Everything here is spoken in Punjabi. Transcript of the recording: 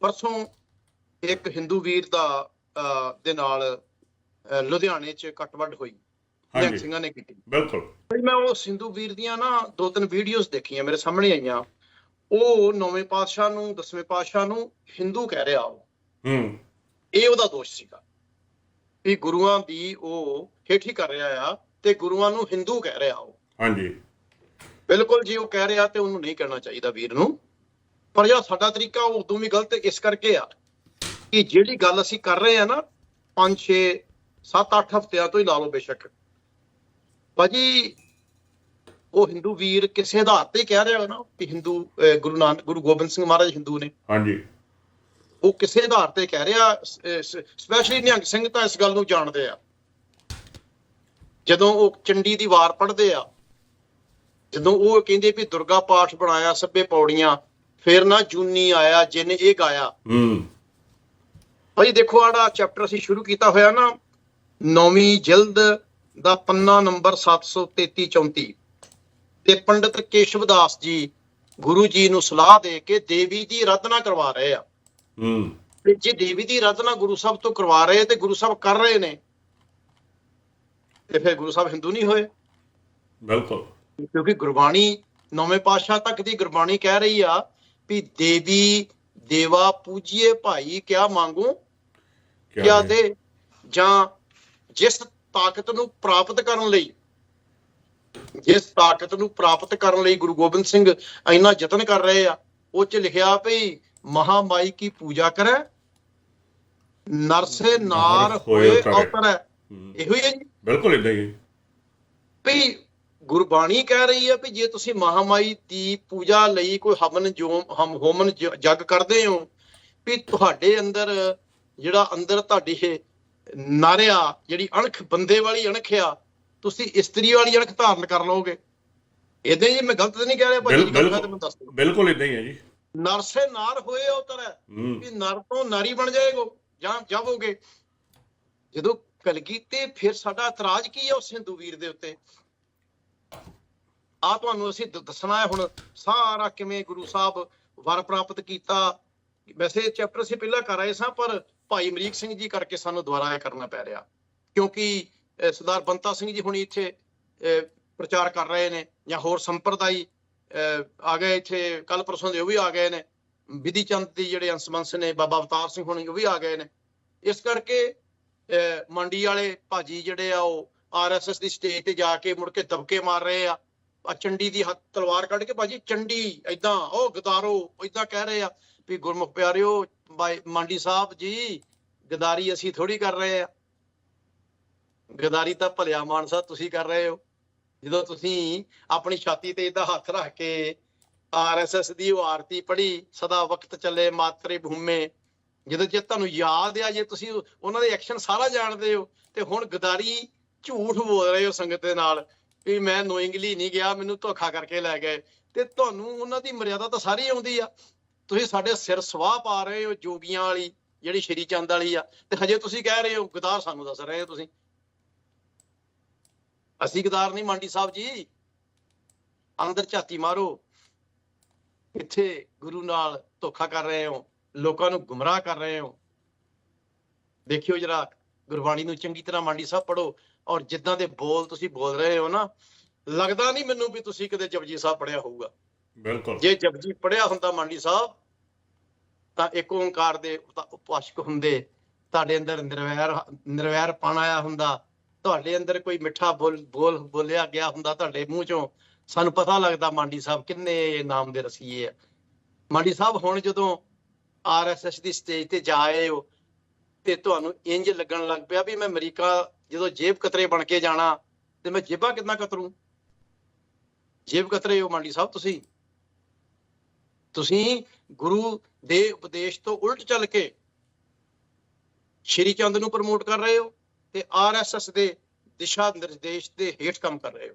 ਪਰਸੋਂ ਇੱਕ ਹਿੰਦੂ ਵੀਰ ਦਾ ਦੇ ਨਾਲ ਲੁਧਿਆਣੇ 'ਚ ਕੱਟਵੱਡ ਹੋਈ। ਹਾਂਜੀ। ਸਿੰਘਾਂ ਨੇ ਕੀਤੀ। ਬਿਲਕੁਲ। ਭਾਈ ਮੈਂ ਉਹ ਸਿੰਧੂ ਵੀਰ ਦੀਆਂ ਨਾ ਦੋ ਤਿੰਨ ਵੀਡੀਓਜ਼ ਦੇਖੀਆਂ ਮੇਰੇ ਸਾਹਮਣੇ ਆਈਆਂ। ਉਹ ਨੌਵੇਂ ਪਾਤਸ਼ਾਹ ਨੂੰ ਦਸਵੇਂ ਪਾਤਸ਼ਾਹ ਨੂੰ ਹਿੰਦੂ ਕਹਿ ਰਿਹਾ ਉਹ। ਹੂੰ। ਇਹ ਉਹਦਾ ਦੋਸ਼ ਸੀਗਾ ਵੀ ਗੁਰੂਆਂ ਦੀ ਉਹ ਹੇਠੀ ਕਰ ਰਿਹਾ ਆ ਤੇ ਗੁਰੂਆਂ ਨੂੰ ਹਿੰਦੂ ਕਹਿ ਰਿਹਾ ਉਹ। ਹਾਂਜੀ। ਬਿਲਕੁਲ ਜੀ ਉਹ ਕਹਿ ਰਿਹਾ ਤੇ ਉਹਨੂੰ ਨਹੀਂ ਕਹਿਣਾ ਚਾਹੀਦਾ ਵੀਰ ਨੂੰ। ਪਰ ਜਿਹੜਾ ਸਾਡਾ ਤਰੀਕਾ ਉਹ ਉਦੋਂ ਵੀ ਗਲਤ ਇਸ ਕਰਕੇ ਆ ਕਿ ਜਿਹੜੀ ਗੱਲ ਅਸੀਂ ਕਰ ਰਹੇ ਆ ਨਾ 5 6 7 8 ਹਫ਼ਤਿਆਂ ਤੋਂ ਹੀ ਲਾ ਲਓ ਬੇਸ਼ੱਕ। ਭਾਜੀ ਉਹ ਹਿੰਦੂ ਵੀਰ ਕਿਸੇ ਆਧਾਰ ਤੇ ਕਹਿ ਰਿਹਾ ਨਾ ਕਿ ਹਿੰਦੂ ਗੁਰੂ ਨਾਨਕ ਗੁਰੂ ਗੋਬਿੰਦ ਸਿੰਘ ਮਹਾਰਾਜ ਹਿੰਦੂ ਨੇ। ਹਾਂਜੀ। ਉਹ ਕਿਸੇ ਆਧਾਰ ਤੇ ਕਹਿ ਰਿਹਾ ਸਪੈਸ਼ਲੀ ਨਿਹੰਗ ਸਿੰਘ ਤਾਂ ਇਸ ਗੱਲ ਨੂੰ ਜਾਣਦੇ ਆ। ਜਦੋਂ ਉਹ ਚੰਡੀ ਦੀ ਵਾਰ ਪੜ੍ਹਦੇ ਆ ਜਦੋਂ ਉਹ ਕਹਿੰਦੇ ਵੀ ਦੁਰਗਾ ਪਾਠ ਬਣਾਇਆ ਸੱਬੇ ਪੌੜੀਆਂ ਫਿਰ ਨਾ ਜੂਨੀ ਆਇਆ ਜਿਨ ਇਹ ਗਾਇਆ। ਹੂੰ। ਭਾਈ ਦੇਖੋ ਆੜਾ ਚੈਪਟਰ ਅਸੀਂ ਸ਼ੁਰੂ ਕੀਤਾ ਹੋਇਆ ਨਾ ਨੌਵੀਂ ਜਿਲਦ ਦਾ ਪੰਨਾ ਨੰਬਰ 733 34 ਤੇ ਪੰਡਿਤ ਕੇਸ਼ਵਦਾਸ ਜੀ ਗੁਰੂ ਜੀ ਨੂੰ ਸਲਾਹ ਦੇ ਕੇ ਦੇਵੀ ਦੀ ਆਰਾਧਨਾ ਕਰਵਾ ਰਹੇ ਆ। ਹੂੰ। ਤੇ ਜੇ ਦੇਵੀ ਦੀ ਆਰਾਧਨਾ ਗੁਰੂ ਸਾਹਿਬ ਤੋਂ ਕਰਵਾ ਰਹੇ ਤੇ ਗੁਰੂ ਸਾਹਿਬ ਕਰ ਰਹੇ ਨੇ। ਤੇ ਫਿਰ ਗੁਰੂ ਸਾਹਿਬ ਹਿੰਦੂ ਨਹੀਂ ਹੋਏ। ਬਿਲਕੁਲ। ਕਿਉਂਕਿ ਗੁਰਬਾਣੀ ਨੌਵੇਂ ਪਾਤਸ਼ਾਹ ਤੱਕ ਦੀ ਗੁਰਬਾਣੀ ਕਹਿ ਰਹੀ ਆ ਵੀ ਦੇਵੀ ਦੇਵਾ ਪੂਜੀਏ ਭਾਈ ਕਿਆ ਮੰਗੂ? ਕਿਆ? ਦੇ? ਜਾਂ ਜਿਸ ਤਾਕਤ ਨੂੰ ਪ੍ਰਾਪਤ ਕਰਨ ਲਈ? ਜਿਸ ਤਾਕਤ ਨੂੰ ਪ੍ਰਾਪਤ ਕਰਨ ਲਈ ਗੁਰੂ ਗੋਬਿੰਦ ਸਿੰਘ ਇੰਨਾ ਯਤਨ ਕਰ ਰਹੇ ਆ ਉਹ ਚ ਲਿਖਿਆ ਭਈ ਮਹਾਮਾਈ ਕੀ ਪੂਜਾ ਕਰੈ? ਨਰਸੇ ਨਾਰ ਹੋਏ ਅਵਤਰੈ ਇਹੋ ਹੀ ਹੈ ਜੀ। ਬਿਲਕੁਲ ਇਦਾਂ ਹੀ ਹੈ। ਗੁਰਬਾਣੀ ਕਹਿ ਰਹੀ ਹੈ ਵੀ ਜੇ ਤੁਸੀਂ ਮਹਾਮਾਈ ਦੀ ਪੂਜਾ ਲਈ ਕੋਈ ਹਵਨ ਜੋ ਹਮ ਹੋਮਨ ਜਗ ਕਰਦੇ ਹੋ ਵੀ ਤੁਹਾਡੇ ਅੰਦਰ ਜਿਹੜਾ ਅੰਦਰ ਤੁਹਾਡੀ ਇਹ ਨਾਰਿਆ ਜਿਹੜੀ ਅਣਖ ਬੰਦੇ ਵਾਲੀ ਅਣਖ ਆ ਤੁਸੀਂ ਇਸਤਰੀ ਵਾਲੀ ਅਣਖ ਧਾਰਨ ਕਰ ਲਓਗੇ। ਇਦਾਂ ਜੀ ਮੈਂ ਗਲਤ ਤਾਂ ਨਹੀਂ ਕਹਿ ਰਿਹਾ ਭਾਜੀ ਬਿਲਕੁਲ ਇਦਾਂ ਹੀ ਹੈ ਜੀ। ਨਰਸੇ ਨਾਰ ਹੋਏ ਉਤਰ ਵੀ ਨਰ ਤੋਂ ਨਾਰੀ ਬਣ ਜਾਏਗੋ ਜਾਂ ਜਾਵੋਗੇ। ਜਦੋਂ ਕਲਗੀ ਤੇ ਫਿਰ ਸਾਡਾ ਇਤਰਾਜ਼ ਕੀ ਹੈ ਉਸ ਹਿੰਦੂ ਵੀਰ ਦੇ ਉੱਤੇ? ਆ ਤੁਹਾਨੂੰ ਅਸੀਂ ਦ- ਦੱਸਣਾ ਹੈ ਹੁਣ ਸਾਰਾ ਕਿਵੇਂ ਗੁਰੂ ਸਾਹਿਬ ਵਰ ਪ੍ਰਾਪਤ ਕੀਤਾ। ਵੈਸੇ ਚੈਪਟਰ ਅਸੀਂ ਪਹਿਲਾਂ ਕਰ ਆਏ ਸਾਂ ਪਰ ਭਾਈ ਅਮਰੀਕ ਸਿੰਘ ਜੀ ਕਰਕੇ ਸਾਨੂੰ ਦੁਬਾਰਾ ਇਹ ਕਰਨਾ ਪੈ ਰਿਹਾ। ਕਿਉਂਕਿ ਸਰਦਾਰ ਬੰਤਾ ਸਿੰਘ ਜੀ ਹੁਣੀ ਇੱਥੇ ਪ੍ਰਚਾਰ ਕਰ ਰਹੇ ਨੇ ਜਾਂ ਹੋਰ ਸੰਪਰਦਾਈ ਅਹ, ਆ ਗਏ ਇੱਥੇ ਕੱਲ ਪਰਸੋਂ ਦੇ ਉਹ ਵੀ ਆ ਗਏ ਨੇ। ਵਿਧੀ ਚੰਦ ਦੀ ਜਿਹੜੇ ਅੰਸਮੰਸ ਨੇ ਬਾਬਾ ਅਵਤਾਰ ਸਿੰਘ ਹੁਣੀ ਉਹ ਵੀ ਆ ਗਏ ਨੇ। ਇਸ ਕਰਕੇ ਮੰਡੀ ਵਾਲੇ ਭਾਜੀ ਜਿਹੜੇ ਆ ਉਹ ਆਰਐਸਐਸ ਦੀ ਸਟੇਜ ਤੇ ਜਾ ਕੇ ਮੁੜ ਕੇ ਦਬਕੇ ਮਾਰ ਰਹੇ ਆ। ਚੰਡੀ ਦੀ ਹੱਥ ਤਲਵਾਰ ਕੱਢ ਕੇ ਭਾਜੀ ਚੰਡੀ ਐਦਾਂ ਉਹ ਗਦਾਰੋ ਐਦਾਂ ਕਹਿ ਰਹੇ ਆ ਵੀ ਗੁਰਮੁਖ ਪਿਆਰਿਓ ਮੰਡੀ ਸਾਹਿਬ ਜੀ, ਗਦਾਰੀ ਅਸੀਂ ਥੋੜੀ ਕਰ ਰਹੇ ਆ। ਗਦਾਰੀ ਤਾਂ ਭਲਿਆ ਮਾਨਸਾ ਤੁਸੀਂ ਕਰ ਰਹੇ ਹੋ। ਜਦੋਂ ਤੁਸੀਂ ਆਪਣੀ ਛਾਤੀ ਤੇ ਇਹਦਾ ਹੱਥ ਰੱਖ ਕੇ ਆਰਐਸਐਸ ਦੀ ਉਹ ਆਰਤੀ ਪੜ੍ਹੀ, ਸਦਾ ਵਕਤ ਚੱਲੇ ਮਾਤਰੇ ਭੂਮੇ। ਜਦੋਂ ਜੇ ਤੁਹਾਨੂੰ ਯਾਦ ਆ, ਜੇ ਤੁਸੀਂ ਉਹਨਾਂ ਦੇ ਐਕਸ਼ਨ ਸਾਰਾ ਜਾਣਦੇ ਹੋ, ਤੇ ਹੁਣ ਗਦਾਰੀ ਝੂਠ ਬੋਲ ਰਹੇ ਹੋ ਸੰਗਤ ਦੇ ਨਾਲ। ਵੀ ਮੈਂ ਨੋਇੰਗਲੀ ਨਹੀਂ ਗਿਆ, ਮੈਨੂੰ ਧੋਖਾ ਕਰਕੇ ਲੈ ਗਏ। ਤੇ ਤੁਹਾਨੂੰ ਉਹਨਾਂ ਦੀ ਮਰਿਆਦਾ ਤਾਂ ਸਾਰੀ ਆਉਂਦੀ ਆ। ਤੁਸੀਂ ਸਾਡੇ ਸਿਰ ਸਵਾਹ ਪਾ ਰਹੇ ਹੋ ਜੋਗੀਆਂ ਵਾਲੀ, ਜਿਹੜੀ ਸ਼੍ਰੀ ਚੰਦ ਵਾਲੀ ਆ। ਤੇ ਹਜੇ ਤੁਸੀਂ ਕਹਿ ਰਹੇ ਹੋ, ਗਦਾਰ ਸਾਨੂੰ ਦੱਸ ਰਹੇ ਹੋ ਤੁਸੀਂ। ਅਸੀਂ ਗਦਾਰ ਨਹੀਂ, ਮੰਡੀ ਸਾਹਿਬ ਜੀ। ਅੰਦਰ ਝਾਤੀ ਮਾਰੋ। ਇੱਥੇ ਗੁਰੂ ਨਾਲ ਧੋਖਾ ਕਰ ਰਹੇ ਹੋ। ਲੋਕਾਂ ਨੂੰ ਗੁੰਮਰਾਹ ਕਰ ਰਹੇ ਹੋ। ਦੇਖਿਓ ਜਰਾ, ਗੁਰਬਾਣੀ ਨੂੰ ਚੰਗੀ ਤਰ੍ਹਾਂ ਮੰਡੀ ਸਾਹਿਬ ਪੜੋ ਔਰ ਜਿੱਦਾਂ ਦੇ ਬੋਲ ਤੁਸੀਂ ਬੋਲ ਰਹੇ ਹੋ ਨਾ ਲੱਗਦਾ ਨਹੀਂ ਮੈਨੂੰ ਵੀ ਤੁਸੀਂ ਕਦੇ ਜਪਜੀ ਸਾਹਿਬ ਪੜਿਆ ਹੋਊਗਾ। ਬਿਲਕੁਲ। ਜੇ ਜਪਜੀ ਪੜਿਆ ਹੁੰਦਾ ਮੰਡੀ ਸਾਹਿਬ ਤਾਂ ਇੱਕ ਓੰਕਾਰ ਦੇ ਉਪ- ਉਪਾਸ਼ਕ ਹੁੰਦੇ ਤੁਹਾਡੇ ਅੰਦਰ ਨਿਰਵੈਰ ਨਿਰਵੈਰ ਪਣ ਆਇਆ ਹੁੰਦਾ ਤੁਹਾਡੇ ਅੰਦਰ ਕੋਈ ਮਿੱਠਾ ਬੋਲ ਬੋਲ ਬੋਲਿਆ ਗਿਆ ਹੁੰਦਾ ਤੁਹਾਡੇ ਮੂੰਹ ਚੋਂ ਸਾਨੂੰ ਪਤਾ ਲੱਗਦਾ ਮੰਡੀ ਸਾਹਿਬ ਕਿੰਨੇ ਨਾਮ ਦੇ ਰਸੀਏ ਆ। ਮੰਡੀ ਸਾਹਿਬ ਹੁਣ ਜਦੋਂ ਆਰਐਸਐਸ ਦੀ ਸਟੇਜ ਤੇ ਜਾ ਆਏ ਹੋ ਤੇ ਤੁਹਾਨੂੰ ਇੰਜ ਲੱਗਣ ਲੱਗ ਪਿਆ ਵੀ ਮੈਂ ਅਮਰੀਕਾ ਜਦੋਂ ਜੇਬ ਕਤਰੇ ਬਣ ਕੇ ਜਾਣਾ, ਤੇ ਮੈਂ ਜੇਬਾਂ ਕਿੰਨਾ ਕਤਰੂ? ਜੇਬ ਕਤਰੇ ਹੋ ਮੰਡੀ ਸਾਹਿਬ ਤੁਸੀਂ। ਤੁਸੀਂ ਗੁਰੂ ਦੇ ਉਪਦੇਸ਼ ਤੋਂ ਉਲਟ ਚੱਲ ਕੇ ਸ਼੍ਰੀ ਚੰਦ ਨੂੰ ਪ੍ਰਮੋਟ ਕਰ ਰਹੇ ਹੋ ਤੇ ਆਰਐਸਐਸ ਦੇ ਦਿਸ਼ਾ ਨਿਰਦੇਸ਼ ਦੇ ਹੇਠ ਕੰਮ ਕਰ ਰਹੇ ਹੋ।